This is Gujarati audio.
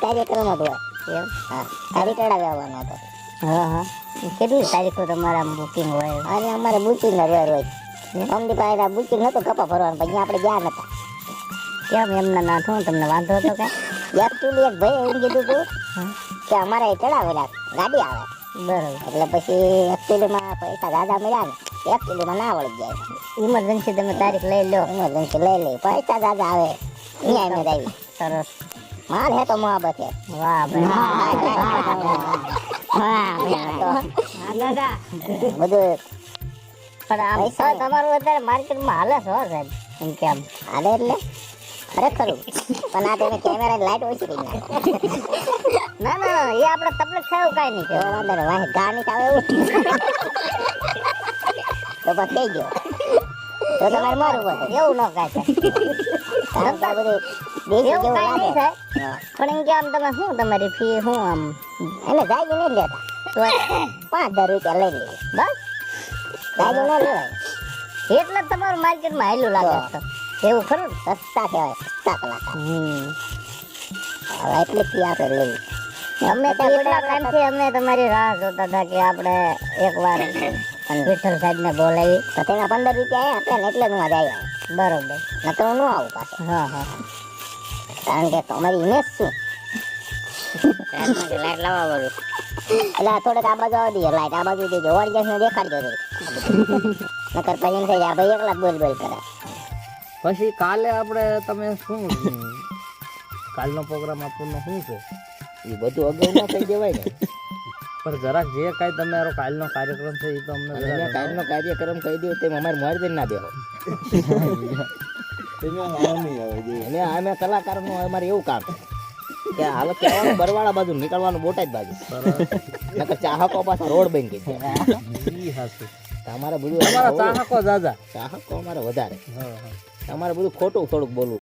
કાર્યક્રમ જ એમ હા તારી ટળાવે આવવાનો હતો હા હા કેટલી તારીખો તમારા બુકિંગ હોય અને અમારે બુકિંગ જ હોય રોજ પાસે બુકિંગ નતું કપા ભરવાનું આપણે ગયા નતા કેમ એમના ના શું તમને વાંધો હતો કે ભાઈ એમ કીધું હતું કે અમારે ચડાવેલા ગાડી આવે બરાબર એટલે પછી એકચ્યુઅલીમાં પૈસા દાદા મળ્યા ને ના વળી જાય ઇમરજન્સી તમે તારીખ લઈ લો ઇમરજન્સી લઈ લઈ પૈસા દાદા આવે અહીંયા અમે આવી સરસ. માલ હે તો હે. વાહ બધું પણ આ પૈસા તમારું અત્યારે માર્કેટમાં હાલે છો સાહેબ. એમ કેમ? હાલે એટલે. ખરેખર. પણ આ તેને કેમેરા લાઈટ ઓછી રહી ના ના ના, એ આપણે તકલીફ થાય એવું કાંઈ નહીં. કહેવાય. વાંધો નહીં. વાહે આવે એવું. તો બસ થઈ ગયો. તો તમારે મારું બધું એવું ન થાય કારણ બધું દેશી જેવું લાગે. થાય પણ એમ કે આમ તમે શું તમારી ફી શું આમ? એને જાગી નહીં લેતા. તો પાંચ હજાર રૂપિયા લઈ લે. બસ? જાગી ન લેવાય. એટલે તમારું માર્કેટમાં હેલું લાગે એવું ખરું? સસ્તા કહેવાય સસ્તા કલાકાર. હવે એટલી ફી આપણે લેવી અમે તો એટલા ટાઈમથી અમે તમારી રાહ જોતા હતા કે આપણે એકવાર વિઠ્ઠલ સાહેબને બોલાવી. તો તેના પંદર રૂપિયા આપ્યા ને એટલે જ હું આજે આવ્યો બરોબર નકર હું ન આવું પાછો. હા હા. કારણ કે તમારી ઇમેજ શું લાઈટ લાવવા વાળું એટલે થોડેક આ બાજુ આવવા દઈએ લાઈટ આ બાજુ દેજો ઓડિયન્સ ને દેખાડજો નકર પછી એમ થઈ જાય આ ભાઈ એકલા બોલ બોલ કરે. પછી કાલે આપણે તમે શું કાલનો પ્રોગ્રામ આપણનો શું છે? એ બધું અગાઉ ન કહી દેવાય ને. પણ જરાક જે કાંઈ તમારો કાલનો કાર્યક્રમ છે એ તો અમને કાલનો કાર્યક્રમ કહી દો તેમ અમારે મોર દઈને ના દેવો અને અમે કલાકારનું અમારે એવું કામ કે હાલ કહેવાનું બરવાળા બાજુ નીકળવાનું બોટાદ બાજુ. નકર ચાહકો પાછા રોડ બની ગઈ તમારે બધું ચાહકો દાદા ચાહકો અમારે વધારે. તમારે બધું ખોટું થોડુંક બોલવું.